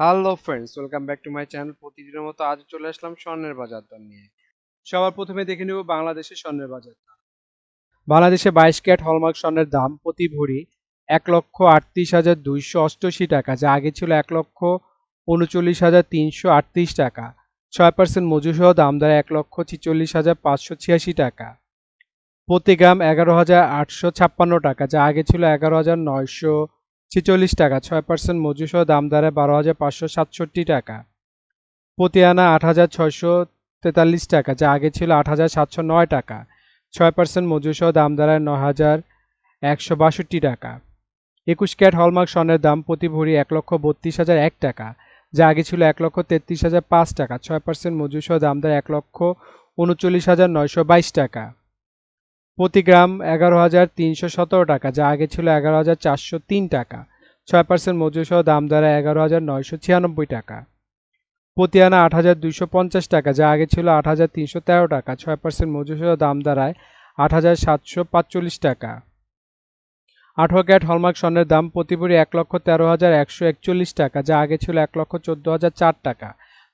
Hello friends welcome back to my channel প্রতিদিনের মতো আজ চলে আসলাম স্বর্ণের বাজার দর নিয়ে। সবার প্রথমে দেখে নেব বাংলাদেশের স্বর্ণের বাজার দর। বাংলাদেশে বাইশ ক্যারেট হলমার্ক স্বর্ণের দাম প্রতি ভরি এক লক্ষ আটত্রিশ হাজার দুইশো অষ্টআশি টাকা, যা আগে ছিল এক লক্ষ উনচল্লিশ হাজার তিনশো আটত্রিশ টাকা। ছয় পার্সেন্ট মজুসহ দাম দ্বারা এক লক্ষ ছিচল্লিশ হাজার পাঁচশো ছিয়াশি টাকা। প্রতি গ্রাম এগারো হাজার আটশো ছাপ্পান্ন টাকা, যা আগে ছিল এগারো হাজার নয়শো ছেচল্লিশ টাকা, ছয় পার্সেন্ট মজুসহ দাম দাঁড়ায় বারো হাজার পাঁচশো সাতষট্টি টাকা। প্রতি আনা আট হাজার ছয়শো তেতাল্লিশ টাকা, যা আগে ছিল আট হাজার সাতশো নয় টাকা। ছয় পার্সেন্ট মজুসহ দাম দাঁড়ায় নয় হাজার একশো বাষট্টি টাকা। একুশ ক্যাট হলমার্ক স্বর্ণের দাম প্রতি ভরি এক লক্ষ বত্রিশ হাজার এক টাকা, যা আগে ছিল এক লক্ষ তেত্রিশ হাজার পাঁচ টাকা। ছয় পার্সেন্ট মজুসহ দাম দাঁড়ায় এক লক্ষ উনচল্লিশ হাজার নয়শো বাইশ টাকা। প্রতি গ্রাম এগারো হাজার তিনশো সতেরো টাকা, যা আগে ছিল এগারো হাজার চারশো তিন টাকা। ছয় পার্সেন্ট মজুরিসহ দাম দ্বারা এগারো হাজার নয়শো ছিয়ানব্বই টাকা। প্রতি আনা আট হাজার দুইশো পঞ্চাশ টাকা, যা আগে ছিল আট হাজার তিনশো তেরো টাকা। ছয় পার্সেন্ট মজুরিসহ দাম দাঁড়ায় আট হাজার সাতশো পাঁচচল্লিশ টাকা। আঠারো ক্যাট হলমার্ক স্বর্ণের দাম প্রতি ভরি এক লক্ষ তেরো হাজার একশো একচল্লিশ টাকা, যা আগে ছিল এক লক্ষ চোদ্দ হাজার চার টাকা।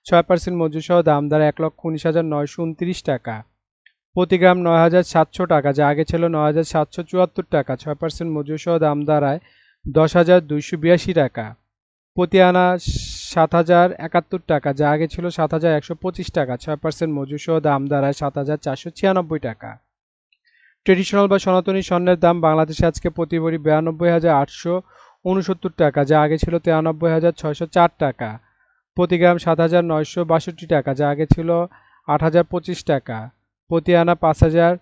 ছয় পার্সেন্ট মজুরিসহ দাম দ্বারা এক লক্ষ উনিশ হাজার নয়শো উনত্রিশ টাকা। প্রতি গ্রাম নয় হাজার সাতশো টাকা, যা আগে ছিল নয় হাজার সাতশো চুয়াত্তর টাকা, ছয় পার্সেন্ট মজুরিসহ দাম দাঁড়ায় দশ হাজার দুইশো বিরাশি টাকা। প্রতি আনা সাত হাজার একাত্তর টাকা, যা আগে ছিল সাত হাজার একশো পঁচিশ টাকা, ছয় পার্সেন্ট মজুরিসহ দাম দাঁড়ায় সাত হাজার চারশো ছিয়ানব্বই টাকা। ট্রেডিশনাল বা সনাতনী স্বর্ণের দাম বাংলাদেশে আজকে প্রতি ভরি বিরানব্বই হাজার আটশো উনসত্তর টাকা, যা আগে ছিল তিরানব্বই হাজার ছয়শো চার টাকা। প্রতি গ্রাম সাত হাজার নয়শো বাষট্টি টাকা, যা আগে ছিল আট হাজার পঁচিশ টাকা। প্রতি আনা পাঁচ হাজার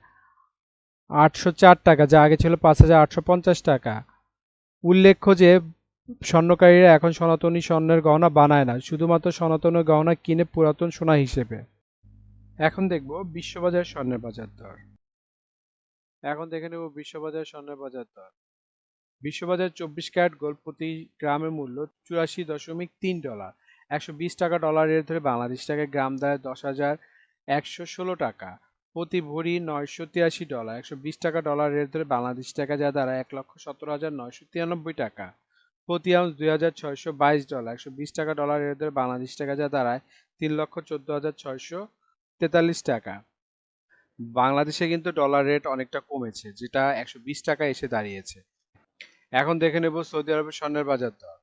আটশো চার টাকা, যা আগে ছিল পাঁচ হাজার আটশো পঞ্চাশ টাকা। উল্লেখ্য যে, স্বর্ণকারীরা এখন সনাতনী স্বর্ণের গহনা বানায় না, শুধুমাত্র সনাতন গহনা কিনে পুরাতন সোনা হিসেবে। এখন দেখব বিশ্ববাজার স্বর্ণের বাজার দর। এখন দেখে নেব বিশ্ববাজার স্বর্ণের বাজার দর। বিশ্ববাজার চব্বিশ ক্যারেট গোল্ড প্রতি গ্রামের মূল্য চুরাশি দশমিক তিন ডলার। একশো বিশ টাকা ডলার রেট ধরে বাংলাদেশ টাকায় গ্রাম দেয় দশ হাজার একশো ষোলো টাকা। প্রতি ভরি নয়শো তিরাশি ডলার, একশো বিশ টাকা ডলার রেট ধরে বাংলাদেশ টাকা যা দ্বারা এক লক্ষ সতেরো হাজার নয়শো তিরানব্বই টাকা। প্রতি আউন্স দুই হাজার ছয়শো বাইশ ডলার, একশো বিশ টাকা ডলার রেট ধরে বাংলাদেশ টাকা যা দাঁড়ায় তিন লক্ষ চোদ্দ হাজার ছয়শো তেতাল্লিশ টাকা। বাংলাদেশে কিন্তু ডলার রেট অনেকটা কমেছে, যেটা একশো বিশ টাকা এসে দাঁড়িয়েছে। এখন দেখে নেব সৌদি আরবের স্বর্ণের বাজার দর।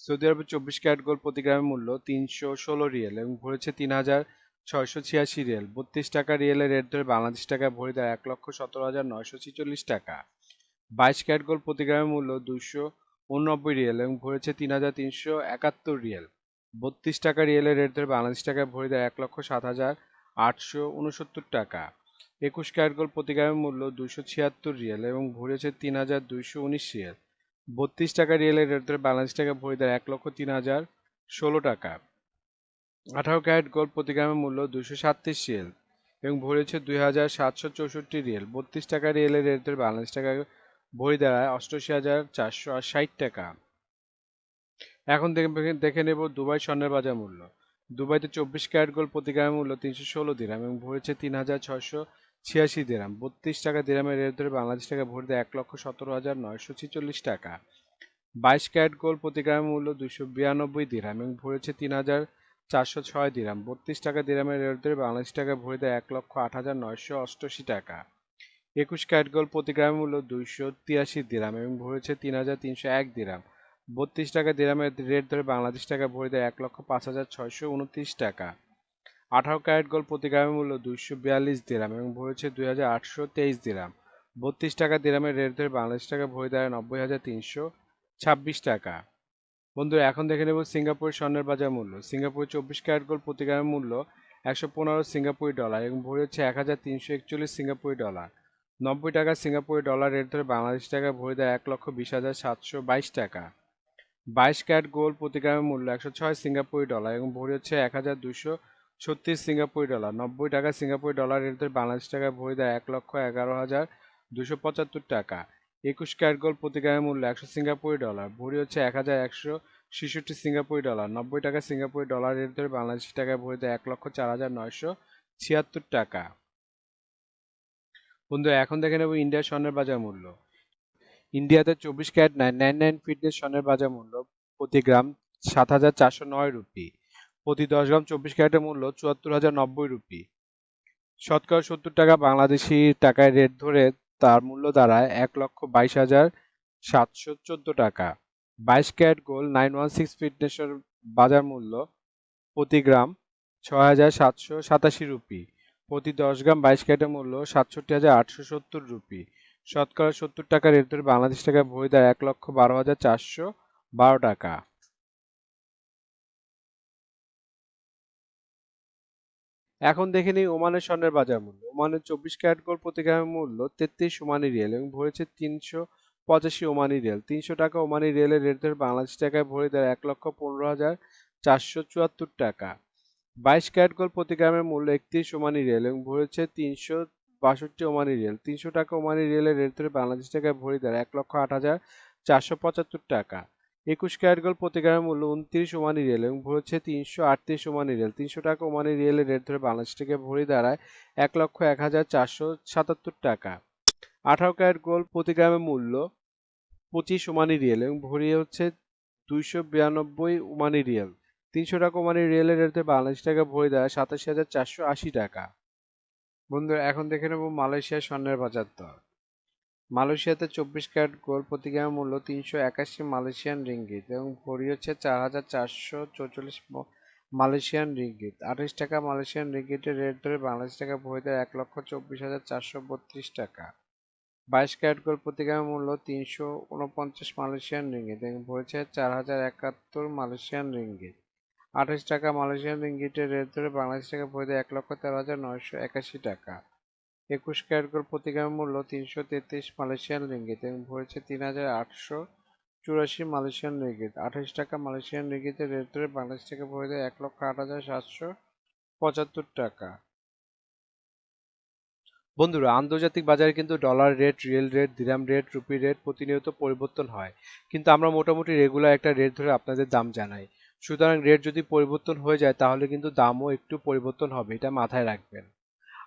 সৌদি আরবের চব্বিশ ক্যারেট গোল্ড প্রতি গ্রামের মূল্য তিনশো ষোলো রিয়েল এবং ভরেছে তিন হাজার ছয়শো ছিয়াশি রিয়েল। বত্রিশ টাকা রিয়েলের রেট ধরে বাংলাদেশ টাকায় ভরে দেয় এক লক্ষ সতেরো হাজার নয়শো ছিচল্লিশ টাকা। বাইশ ক্যারেট গোল্ড প্রতি গ্রামের মূল্য দুশো উননব্বই রিয়েল এবং ভরেছে তিন হাজার তিনশো একাত্তর রিয়েল। বত্রিশ টাকা রিয়েলের রেট ধরে বাংলাদেশ টাকায় ভরে দেয় এক লক্ষ সাত হাজার আটশো উনসত্তর টাকা। একুশ ক্যারেট গোল্ড প্রতি গ্রামের মূল্য দুশো ছিয়াত্তর রিয়েল এবং ভরেছে তিন হাজার দুইশো উনিশ রিয়েল। বত্রিশ টাকা রিয়েলের রেট ধরে বাংলাদেশ টাকায় ভরে দেয় এক লক্ষ তিন হাজার ষোলো টাকা। আঠারো ক্যারেট গোল্ড প্রতি গ্রামের মূল্য দুশো সাতত্রিশ রিয়েল এবং ভরেছে দুই হাজার সাতশো চৌষট্টি রিয়েল। বত্রিশ টাকা রিয়েলের রেট ধরে বাংলাদেশ টাকা ভরি দাঁড়ায় অষ্টআশি হাজার চারশো ষাট টাকা। এখন দেখে নেব দুবাই স্বর্ণের বাজার মূল্য। দুবাইতে চব্বিশ ক্যারেট গোল্ড প্রতি গ্রামের মূল্য তিনশো ষোলো দিরাম এবং ভরেছে তিন হাজার ছয়শো ছিয়াশি দিরাম। বত্রিশ টাকা দিরামের রেট ধরে বাংলাদেশ টাকা ভরে দেয় এক লক্ষ সতেরো হাজার নয়শো ছিচল্লিশ টাকা। বাইশ ক্যারেট গোল্ড প্রতি গ্রামের মূল্য দুশো বিরানব্বই দিরাম এবং ভরেছে তিন হাজার চারশো ছয় দিরাম। বত্রিশ টাকা দিরামের রেট ধরে বাংলাদেশ টাকা ভরে দেয় এক লক্ষ আট হাজার নয়শো অষ্টআশি টাকা। একুশ ক্যারেট গোল্ড প্রতি গ্রামের মূল্য দুইশো তিরাশি দিরাম এবং ভরেছে তিন হাজার তিনশো এক দিরাম। বত্রিশ টাকা দিরামের রেট ধরে বাংলাদেশ টাকা ভরে দেয় এক লক্ষ পাঁচ হাজার ছয়শো উনত্রিশ টাকা। আঠারো ক্যারেট গোল্ড প্রতি গ্রামের মূল্য দুইশো বিয়াল্লিশ দিরাম এবং ভরেছে দুই হাজার আটশো তেইশ দিরাম। বত্রিশ টাকা দিরামের রেট ধরে বাংলাদেশ টাকা ভরে দেয় নব্বই হাজার তিনশো ছাব্বিশ টাকা। বন্ধুরা, এখন দেখে নেব সিঙ্গাপুরের স্বর্ণের বাজার মূল্য। সিঙ্গাপুরের চব্বিশ ক্যারেট গোল্ড প্রতি গ্রামের মূল্য একশো পনেরো সিঙ্গাপুরি ডলার এবং ভরে হচ্ছে এক হাজার তিনশো একচল্লিশ সিঙ্গাপুরি ডলার। নব্বই টাকা সিঙ্গাপুরি ডলার রেট ধরে বাংলাদেশ টাকা ভরে দেয় এক লক্ষ বিশ হাজার সাতশো বাইশ টাকা। বাইশ ক্যারেট গোল্ড প্রতি গ্রামের মূল্য একশো ছয় সিঙ্গাপুরি ডলার এবং ভরে হচ্ছে এক হাজার দুশো ছত্রিশ সিঙ্গাপুরি ডলার। নব্বই টাকা সিঙ্গাপুরি ডলার রেট ধরে বাংলাদেশ টাকা ভরে দেয় এক লক্ষ এগারো হাজার দুশো পঁচাত্তর টাকা। একুশ ক্যারেট গোল্ড প্রতি গ্রামের মূল্য একশো সিঙ্গাপুরি ডলার। ভরি হচ্ছে এক হাজার একশো ছেষট্টি সিঙ্গাপুরি ডলার। নব্বই টাকা সিঙ্গাপুরি ডলার। রেট ধরে বাংলাদেশ টাকায় ভরে দেয় এক লক্ষ চার হাজার নয়শো ছিয়াত্তর টাকা। বন্ধু, এখন দেখে নেব ইন্ডিয়ার স্বর্ণের বাজার মূল্য। ইন্ডিয়াতে চব্বিশ ক্যারেট নাইন নাইন নাইন ফিটের স্বর্ণের বাজার মূল্য প্রতি গ্রাম সাত হাজার চারশো নয় রুপি। প্রতি দশ গ্রাম চব্বিশ ক্যারেটের মূল্য চুয়াত্তর হাজার নব্বই রুপি। শতকরা সত্তর টাকা বাংলাদেশি টাকায় রেট ধরে তার মূল্য দাঁড়ায় এক লক্ষ বাইশ হাজার সাতশো চোদ্দ টাকা। বাইশ carat gold nine one six ফিটনেসের বাজার মূল্য প্রতি গ্রাম ছয় হাজার সাতশো সাতাশি রুপি। প্রতি দশ গ্রাম বাইশ ক্যারেটের মূল্য সাতষট্টি হাজার আটশো সত্তর রুপি। শতকরা সত্তর টাকা রেট ধরে বাংলাদেশ টাকায় ভরি দেয় এক লক্ষ বারো হাজার চারশো বারো টাকা। এখন দেখে নিই ওমানের স্বর্ণের বাজার মূল্য। ওমানের চব্বিশ ক্যারেট গোল্ড প্রতি গ্রামের মূল্য তেত্রিশ ওমানি রিয়েল এবং ভরেছে তিনশো পঁচাশি ওমানি রিয়েল। তিনশো টাকা ওমানি রিয়েলের রেট ধরে বাংলাদেশ টাকায় ভরে দেয় এক লক্ষ পনেরো হাজার চারশো চুয়াত্তর টাকা। বাইশ ক্যারেট গোল্ড প্রতি গ্রামের মূল্য একত্রিশ ওমানি রিয়েল এবং ভরেছে তিনশো বাষট্টি ওমানি রিয়েল। তিনশো টাকা ওমানি রিয়েলের রেট ধরে বাংলাদেশ টাকায় ভরি দেয় এক লক্ষ আট হাজার চারশো পঁচাত্তর টাকা। একুশ ক্যারেট গোল্ড প্রতি গ্রামের মূল্য উনত্রিশ ওমানি রিয়েল এবং হচ্ছে তিনশো আটত্রিশ ওমানি রিয়েল। তিনশো টাকা ওমানি রিয়েলের রেট ধরে বাংলাদেশ থেকে ভরি দাঁড়ায় এক লক্ষ এক হাজার চারশো সাতাত্তর টাকা। আঠারো ক্যারেট গোল্ড প্রতি গ্রামের মূল্য পঁচিশ ওমানি রিয়েল এবং ভরি হচ্ছে দুইশো বিরানব্বই ওমানি রিয়েল। তিনশো টাকা ওমানি রিয়েলের রেট ধরে বাংলাদেশ টাকা ভরি দাঁড়ায় সাতাশি হাজার চারশো আশি টাকা। বন্ধুরা, এখন দেখে নেব মালয়েশিয়ার স্বর্ণের বাজার দর। মালয়েশিয়াতে চব্বিশ ক্যারেট গোল্ড প্রতি মূল্য তিনশো একাশি মালয়েশিয়ান রিঙ্গিত এবং ভরি হচ্ছে চার হাজার চারশো চৌচল্লিশ মালয়েশিয়ান রিঙ্গিত। আঠাশ টাকা মালয়েশিয়ান রিঙ্গিতের রেট ধরে বাংলাদেশ টাকা ভরি দেয় এক লক্ষ চব্বিশ হাজার চারশো বত্রিশ টাকা। বাইশ ক্যারেট গোল্ড প্রতি মূল্য তিনশো উনপঞ্চাশ মালয়েশিয়ান রিঙ্গিত এবং ভরেছে চার হাজার একাত্তর মালয়েশিয়ান রিঙ্গিত। আঠাশ টাকা মালয়েশিয়ান রিঙ্গিটের রেট ধরে বাংলাদেশ টাকা ভরি দেয় এক লক্ষ তেরো হাজার নয়শো একাশি টাকা। একুশ ক্যারেট গোল্ড প্রতি মূল্য তিনশো তেত্রিশ মালয়েশিয়ান রিঙ্গিত এবং ভরেছে তিন হাজার আটশো চুরাশি মালয়েশিয়ান রিঙ্গিত। আঠাশ টাকা মালয়েশিয়ান রিঙ্গিতের রেট ধরে বাংলাদেশ টাকা ভরে দেয় এক লক্ষ আট হাজার সাতশো পঁচাত্তর টাকা। বন্ধুরা, আন্তর্জাতিক বাজারে কিন্তু dollar rate riyal rate dirham rate rupee rate প্রতিনিয়ত পরিবর্তন হয়। কিন্তু আমরা মোটামুটি রেগুলার একটা রেট ধরে আপনাদের দাম জানাই। সুতরাং রেট যদি পরিবর্তন হয়ে যায়, তাহলে কিন্তু দামও একটু পরিবর্তন হবে, এটা মাথায় রাখবেন।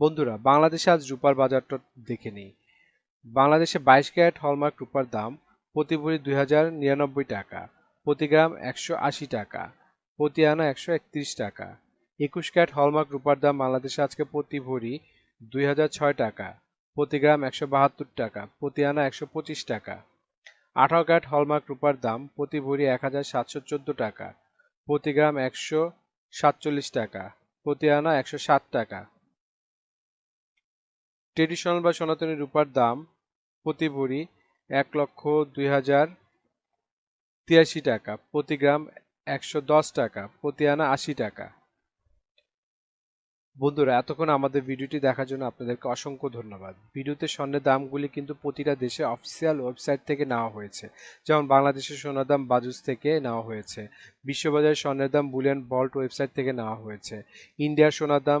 বন্ধুরা, বাংলাদেশে আজ রূপার বাজারটা দেখে নিই। বাংলাদেশে বাইশ ক্যারেট হলমার্ক রূপার দাম প্রতি ভরি দুই হাজার নিরানব্বই টাকা, প্রতি গ্রাম একশো আশি টাকা, প্রতি আনা একশো একত্রিশ টাকা। একুশ ক্যারেট হলমার্ক রূপার দাম বাংলাদেশে আজকে প্রতি ভরি দুই হাজার ছয় টাকা, প্রতি গ্রাম একশো বাহাত্তর টাকা, প্রতি আনা একশো পঁচিশ টাকা। আঠারো ক্যারেট হলমার্ক রূপার দাম প্রতি ভরি এক হাজার সাতশো চোদ্দ টাকা, প্রতি গ্রাম একশো সাতচল্লিশ টাকা, প্রতি আনা একশো সাত টাকা। ট্রেডিশনাল বা সনাতনী রূপার দাম প্রতি ভরি এক লক্ষ দুই হাজার তিরাশি টাকা, প্রতি গ্রাম একশো দশ টাকা, প্রতি আনা আশি টাকা। বন্ধুরা, এতক্ষণ আমাদের ভিডিওটি দেখার জন্য আপনাদেরকে অসংখ্য ধন্যবাদ। ভিডিওতে স্বর্ণের দামগুলি কিন্তু প্রতিটা দেশে অফিসিয়াল ওয়েবসাইট থেকে নেওয়া হয়েছে। যেমন বাংলাদেশের সোনার দাম বাজুস থেকে নেওয়া হয়েছে। বিশ্ববাজারের স্বর্ণের দাম বুলিয়ান বল্ট ওয়েবসাইট থেকে নেওয়া হয়েছে। ইন্ডিয়ার সোনার দাম